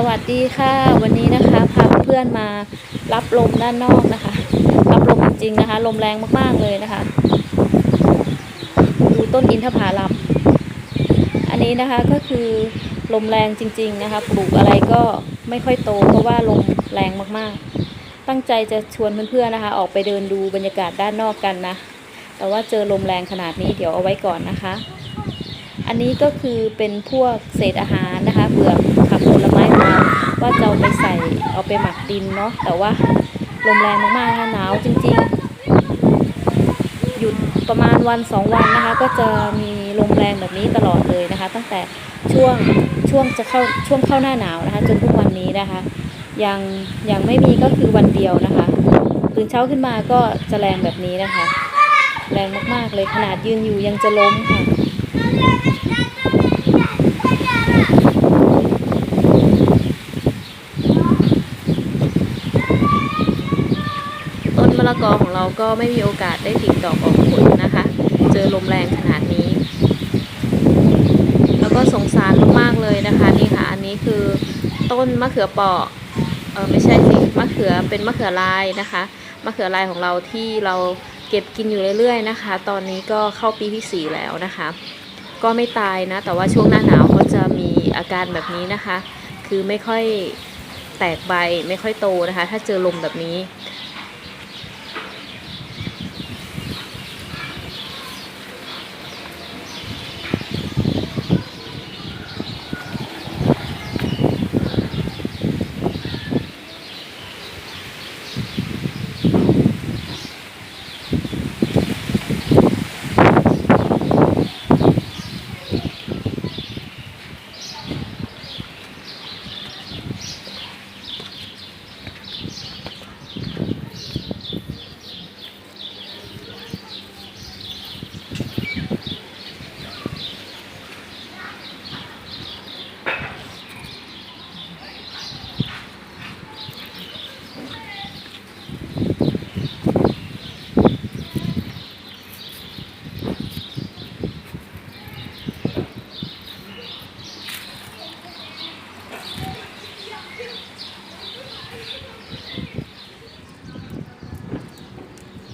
สวัสดีค่ะ วันนี้นะคะพาเพื่อนมารับลมด้านนอกนะคะ รับลมจริงนะคะ ลมแรงมากๆเลยนะคะ ดูต้นอินทผลัมอันนี้นะคะก็คือลมแรงจริง ๆนะคะ ปลูกอะไรก็ไม่ค่อยโต เพราะว่าลมแรงมากๆ ตั้งใจจะชวนเพื่อนๆนะคะ ออกไปเดินดูบรรยากาศด้านนอกกันนะ แต่ว่าเจอลมแรงขนาดนี้เดี๋ยวเอาไว้ก่อนนะคะอันนี้ก็คือเป็นพวกเศษอาหารนะคะเปลือกผักผลไม้ ของเราว่าจะเอาไปใส่เอาไปหมักดินเนาะแต่ว่าลมแรงมากๆนะคะหนาวจริงๆ หยุดประมาณวันสองวันนะคะ ก็จะมีลมแรงแบบนี้ตลอดเลยนะคะ ตั้งแต่ช่วงช่วงจะเข้าช่วงเข้าหน้าหนาวนะคะ จนทุกวันนี้นะคะ ยังยังไม่มีก็คือวันเดียวนะคะตื่นเช้าขึ้นมาก็จะแรงแบบนี้นะคะ แรงมากๆเลยขนาดยืนอยู่ยังจะล้มค่ะ ต้นมะ ละกอของเราก็ไม่มีโอกาสได้ติดดอกออกผลนะคะ เจอลมแรงขนาดนี้ แล้วก็สงสารมากๆเลยนะคะนี่ค่ะ อันนี้คือต้นมะเขือเปาะเออไม่ใช่สิมะเขือเป็นมะเขือลายนะคะมะเขือลายของเราที่เราเก็บกินอยู่เรื่อยๆนะคะ ตอนนี้ก็เข้าปีที่สี่แล้วนะคะ ก็ไม่ตายนะ แต่ว่าช่วงหน้าหนาวเขาจะมีอาการแบบนี้นะคะ คือไม่ค่อยแตกใบไม่ค่อยโตนะคะ ถ้าเจอลมแบบนี้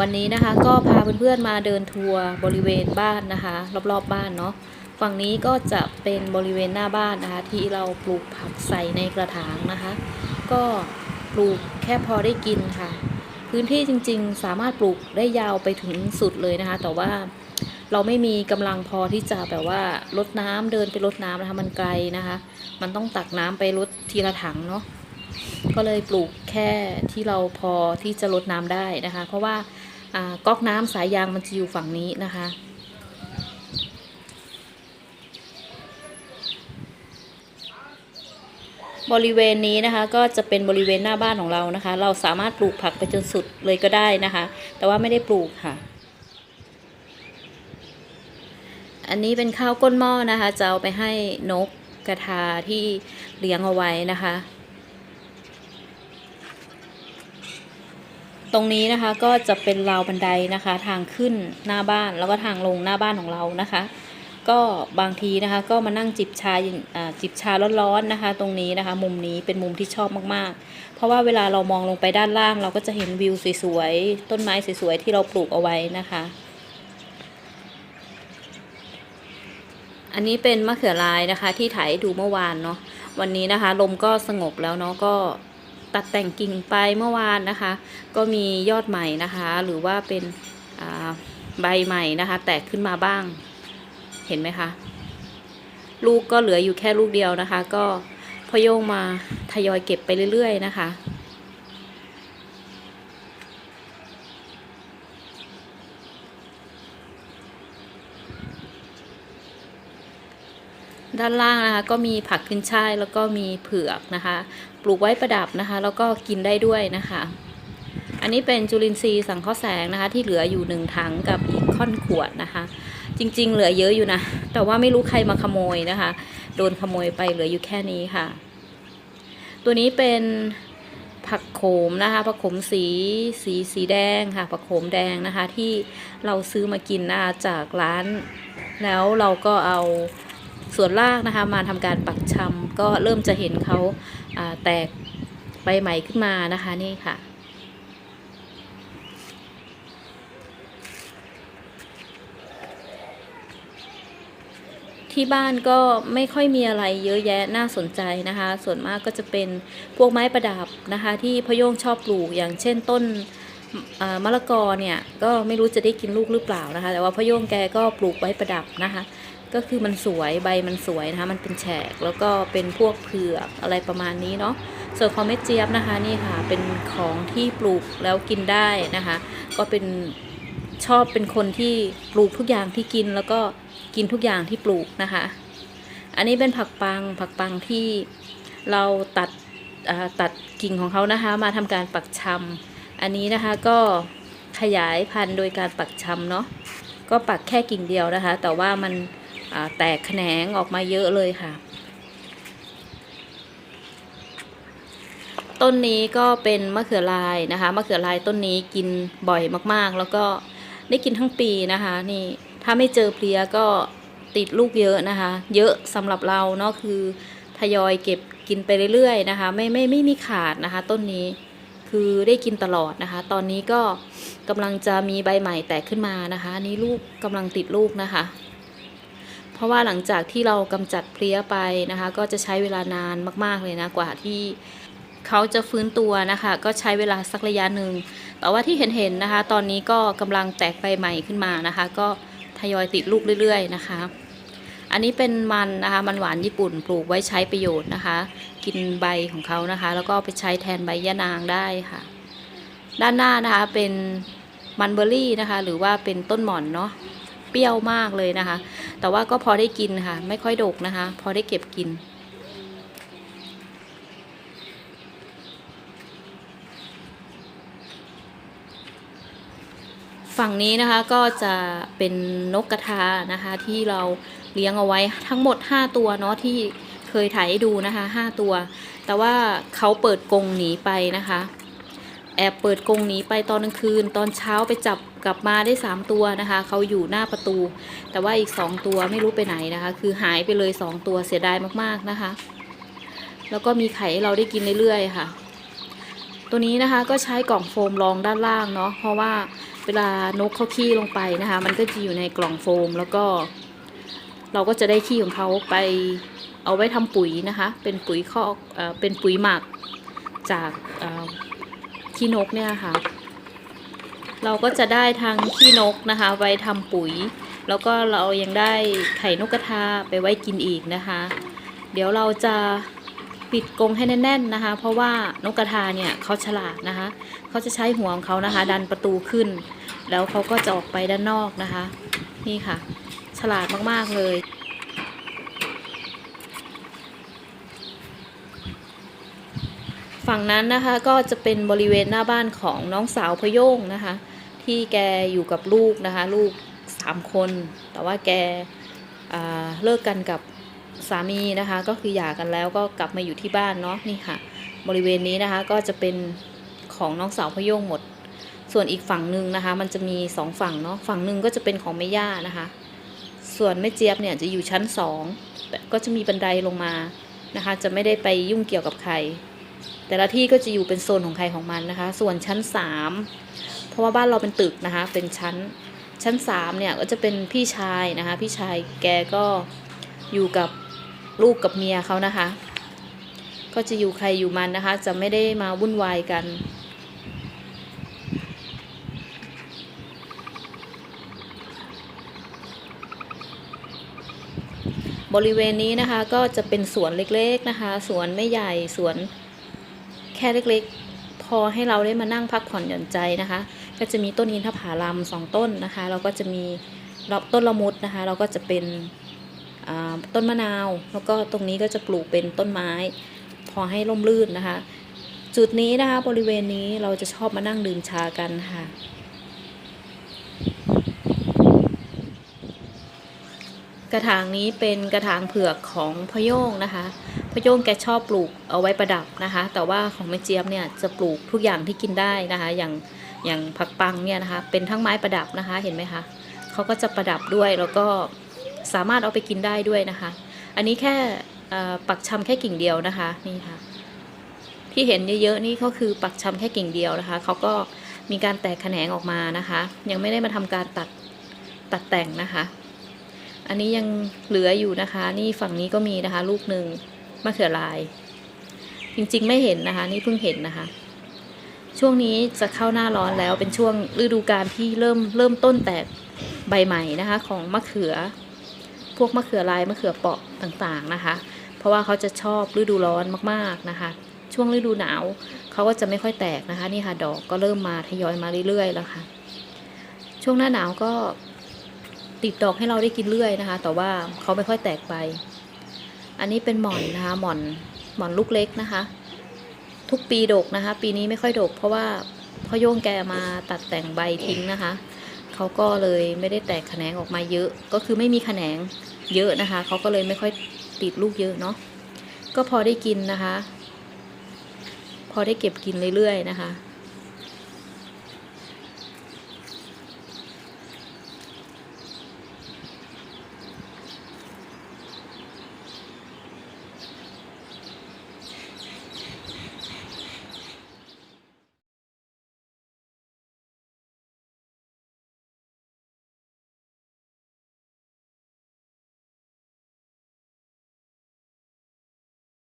วันนี้นะคะก็พาเพื่อนๆมาเดินทัวร์บริเวณบ้านนะคะ รอบๆบบ้านเนาะฝั่งนี้ก็จะเป็นบริเวณหน้าบ้านนะคะ ที่เราปลูกผักใส่ในกระถางนะคะ ก็ปลูกแค่พอได้กินค่ะ พื้นที่จริงๆ สามารถปลูกได้ยาวไปถึงสุดเลยนะคะ แต่ว่าเราไม่มีกำลังพอที่จะแบบว่าลดน้ำเดินไปลดน้ำนะคะ มันไกลนะคะ มันต้องตักน้ำไปลดทีละถังเนาะ ก็เลยปลูกแค่ที่เราพอที่จะลดน้ำได้นะคะ เพราะว่าก๊อกน้ำสายยางมันจะอยู่ฝั่งนี้นะคะ บริเวณนี้นะคะก็จะเป็นบริเวณหน้าบ้านของเรานะคะ เราสามารถปลูกผักไปจนสุดเลยก็ได้นะคะ แต่ว่าไม่ได้ปลูกค่ะอันนี้เป็นข้าวก้นหม้อนะคะ จะเอาไปให้นกกระทาที่เลี้ยงเอาไว้นะคะ ตรงนี้นะคะก็จะเป็นราวบันไดนะคะ ทางขึ้นหน้าบ้านแล้วก็ทางลงหน้าบ้านของเรานะคะ ก็บางทีนะคะก็มานั่งจิบชาจิบชาร้อนๆนะคะ ตรงนี้นะคะ มุมนี้เป็นมุมที่ชอบมากๆ เพราะว่าเวลาเรามองลงไปด้านล่าง เราก็จะเห็นวิวสวยๆต้นไม้สวยๆที่เราปลูกเอาไว้นะคะ อันนี้เป็นมะเขือลายนะคะ ที่ถ่ายดูเมื่อวานเนาะวันนี้นะคะ ลมก็สงบแล้วเนาะก็ ตัดแต่งกิ่งไปเมื่อวานนะคะ ก็มียอดใหม่นะคะ หรือว่าเป็นใบใหม่นะคะ แตกขึ้นมาบ้าง เห็นไหมคะ ลูกก็เหลืออยู่แค่ลูกเดียวนะคะ ก็พอโยงมาทยอยเก็บไปเรื่อย ๆ นะคะ ด้านล่างนะคะก็มีผักขึ้นช่ายแล้วก็มีเผือกนะคะ ปลูกไว้ประดับนะคะ แล้วก็กินได้ด้วยนะคะ อันนี้เป็นจุลินทรีย์สังเคราะห์แสงนะคะ ที่เหลืออยู่หนึ่งถังกับอีกค่อนขวดนะคะ จริง ๆ เหลือเยอะอยู่นะ แต่ว่าไม่รู้ใครมาขโมยนะคะ โดนขโมยไปเหลืออยู่แค่นี้ค่ะ ตัวนี้เป็นผักโขมนะคะ ผักโขมสีสีสีแดงค่ะ ผักโขมแดงนะคะ ที่เราซื้อมากินนะคะจากร้าน แล้วเราก็เอา ส่วนรากนะคะมาทำการปักชำก็เริ่มจะเห็นเขาแตกใบใหม่ขึ้นมานะคะนี่ค่ะที่บ้านก็ไม่ค่อยมีอะไรเยอะแยะน่าสนใจนะคะ ส่วนมากก็จะเป็นพวกไม้ประดับนะคะ ที่พโยงชอบปลูกอย่างเช่นต้นมะละกอเนี่ยก็ไม่รู้จะได้กินลูกหรือเปล่านะคะ แต่ว่าพโยงแกก็ปลูกไว้ประดับนะคะก็คือมันสวยใบมันสวยนะคะมันเป็นแฉกแล้วก็เป็นพวกเผือกอะไรประมาณนี้เนาะส่วนของเม็ดเจี๊ยบนะคะนี่ค่ะเป็นของที่ปลูกแล้วกินได้นะคะ ก็เป็นชอบเป็นคนที่ปลูกทุกอย่างที่กินแล้วก็กินทุกอย่างที่ปลูกนะคะ อันนี้เป็นผักปังผักปังที่เราตัดตัดกิ่งของเขานะคะ มาทำการปักชำอันนี้นะคะก็ขยายพันธุ์โดยการปักชำเนาะก็ปักแค่กิ่งเดียวนะคะ แต่ว่ามัน แตกแขนงออกมาเยอะเลยค่ะ ต้นนี้ก็เป็นมะเขือลายนะคะมะเขือลายต้นนี้กินบ่อยมากๆ แล้วก็ได้กินทั้งปีนะคะ นี่ถ้าไม่เจอเพลียก็ติดลูกเยอะนะคะ เยอะสำหรับเราเนาะคือทยอยเก็บกินไปเรื่อยๆนะคะ ไม่ไม่ไม่มีขาดนะคะ ต้นนี้คือได้กินตลอดนะคะ ตอนนี้ก็กำลังจะมีใบใหม่แตกขึ้นมานะคะ นี่ลูกกำลังติดลูกนะคะ เพราะว่าหลังจากที่เรากำจัดเพลี้ยไปนะคะ ก็จะใช้เวลานานมาก ๆเลยนะกว่าที่เขาจะฟื้นตัวนะคะ ก็ใช้เวลาสักระยะหนึ่งแต่ว่าที่เห็นๆนะคะ ตอนนี้ก็กำลังแตกใบใหม่ขึ้นมานะคะ ก็ทยอยติดลูกเรื่อย ๆ นะคะ อันนี้เป็นมันนะคะ มันหวานญี่ปุ่นปลูกไว้ใช้ประโยชน์นะคะ กินใบของเขานะคะ แล้วก็ไปใช้แทนใบยะนางได้ค่ะ ด้านหน้านะคะเป็นมันเบอร์รี่นะคะ หรือว่าเป็นต้นหม่อนเนาะ ปรี้ยวมากเลยนะคะ แต่ว่าก็พอได้กินค่ะ ไม่ค่อยดกนะคะ พอได้เก็บกิน ฝั่งนี้นะคะก็จะเป็นนกกระทานะคะ ที่เราเลี้ยงเอาไว้ทั้งหมด 5 ตัวเนาะที่เคยถ่ายให้ดูนะคะ 5 ตัว แต่ว่าเขาเปิดกรงหนีไปนะคะ แอบเปิดกรงหนีไปตอนกลางคืน ตอนเช้าไปจับกลับมาได้ 3 ตัวนะคะเขาอยู่หน้าประตู แต่ว่าอีก 2 ตัวไม่รู้ไปไหนนะคะ คือหายไปเลย 2 ตัวเสียดายมากๆนะคะ แล้วก็มีไข่เราได้กินเรื่อยๆค่ะ ตัวนี้นะคะก็ใช้กล่องโฟมรองด้านล่างเนาะเพราะว่าเวลานกเขาขี้ลงไปนะคะ มันก็จะอยู่ในกล่องโฟมแล้วก็ เราก็จะได้ขี้ของเขาไปเอาไว้ทำปุ๋ยนะคะ เป็นปุ๋ยคอกเป็นปุ๋ยหมักจาก ขี้นกเนี่ยค่ะ เราก็จะได้ทั้งขี้นกนะคะ ไว้ทำปุ๋ย แล้วก็เรายังได้ไข่นกกระทาไปไว้กินอีกนะคะ เดี๋ยวเราจะปิดกรงให้แน่น ๆนะคะ เพราะว่านกกระทาเนี่ยเขาฉลาดนะคะเขาจะใช้หัวของเขานะคะ ดันประตูขึ้น แล้วเขาก็จะออกไปด้านนอกนะคะ นี่ค่ะ ฉลาดมากๆเลย ฝั่งนั้นนะคะก็จะเป็นบริเวณหน้าบ้านของน้องสาวพโยงนะคะ ที่แกอยู่กับลูกนะคะ ลูกสามคน แต่ว่าแกเลิกกันกับสามีนะคะ ก็คือหย่ากันแล้วก็กลับมาอยู่ที่บ้านเนาะนี่ค่ะ บริเวณนี้นะคะก็จะเป็นของน้องสาวพโยงหมด ส่วนอีกฝั่งหนึ่งนะคะ มันจะมีสองฝั่งเนาะฝั่งหนึ่งก็จะเป็นของแม่ย่านะคะ ส่วนแม่เจี๊ยบเนี่ยจะอยู่ชั้นสองก็จะมีบันไดลงมานะคะ จะไม่ได้ไปยุ่งเกี่ยวกับใคร แต่ละที่ก็จะอยู่เป็นโซนของใครของมันนะคะ ส่วนชั้นสามเพราะว่าบ้านเราเป็นตึกนะคะ เป็นชั้น ชั้นสามเนี่ยก็จะเป็นพี่ชายนะคะ พี่ชายแกก็อยู่กับลูกกับเมียเขานะคะ ก็จะอยู่ใครอยู่มันนะคะ จะไม่ได้มาวุ่นวายกันบริเวณนี้นะคะก็จะเป็นสวนเล็กๆนะคะ สวนไม่ใหญ่สวน ค่เล็กๆ พอให้เราได้มานั่งพักผ่อนหย่อนใจนะคะ ก็จะมีต้นอินทผลัมสองต้นนะคะแล้วก็จะมีต้นละมุดนะคะ เราก็จะเป็นต้นมะนาว แล้วก็ตรงนี้ก็จะปลูกเป็นต้นไม้ พอให้ร่มรื่นนะคะ จุดนี้นะคะบริเวณนี้เราจะชอบมานั่งดื่มชากันค่ะกระถางนี้เป็นกระถางเผือกของพโยงนะคะ พะโยงแกชอบปลูกเอาไว้ประดับนะคะ แต่ว่าของแม่เจี๊ยบเนี่ยจะปลูกทุกอย่างที่กินได้นะคะ อย่างอย่างผักปังเนี่ยนะคะ เป็นทั้งไม้ประดับนะคะ เห็นไหมคะเขาก็จะประดับด้วยแล้วก็สามารถเอาไปกินได้ด้วยนะคะ อันนี้แค่ปักชำแค่กิ่งเดียวนะคะนี่ค่ะ ที่เห็นเยอะๆนี่ก็คือปักชำแค่กิ่งเดียวนะคะเขาก็มีการแตกแขนงออกมานะคะ ยังไม่ได้มาทำการตัดตัดแต่งนะคะ อันนี้ยังเหลืออยู่นะคะ นี่ฝั่งนี้ก็มีนะคะ ลูกหนึ่ง มะเขือลาย จริงๆไม่เห็นนะคะ นี่เพิ่งเห็นนะคะ ช่วงนี้จะเข้าหน้าร้อนแล้วเป็นช่วงฤดูกาลที่เริ่มเริ่มต้นแตกใบใหม่นะคะ ของมะเขือ พวกมะเขือลายมะเขือเปาะต่างๆนะคะ เพราะว่าเขาจะชอบฤดูร้อนมากๆนะคะช่วงฤดูหนาวเขาก็จะไม่ค่อยแตกนะคะนี่ค่ะดอกก็เริ่มมาทยอยมาเรื่อยๆแล้วค่ะ ช่วงหน้าหนาวก็ติดดอกให้เราได้กินเรื่อยนะคะ แต่ว่าเขาไม่ค่อยแตกไป อันนี้เป็นหม่อนนะคะหม่อนหม่อนลูกเล็กนะคะ ทุกปีดกนะคะ ปีนี้ไม่ค่อยดก เพราะว่าพ่อโย่งแกมาตัดแต่งใบทิ้งนะคะเขาก็เลยไม่ได้แตกแขนงออกมาเยอะ ก็คือไม่มีแขนงเยอะนะคะเขาก็เลยไม่ค่อยติดลูกเยอะเนาะก็พอได้กินนะคะ พอได้เก็บกินเรื่อยๆนะคะ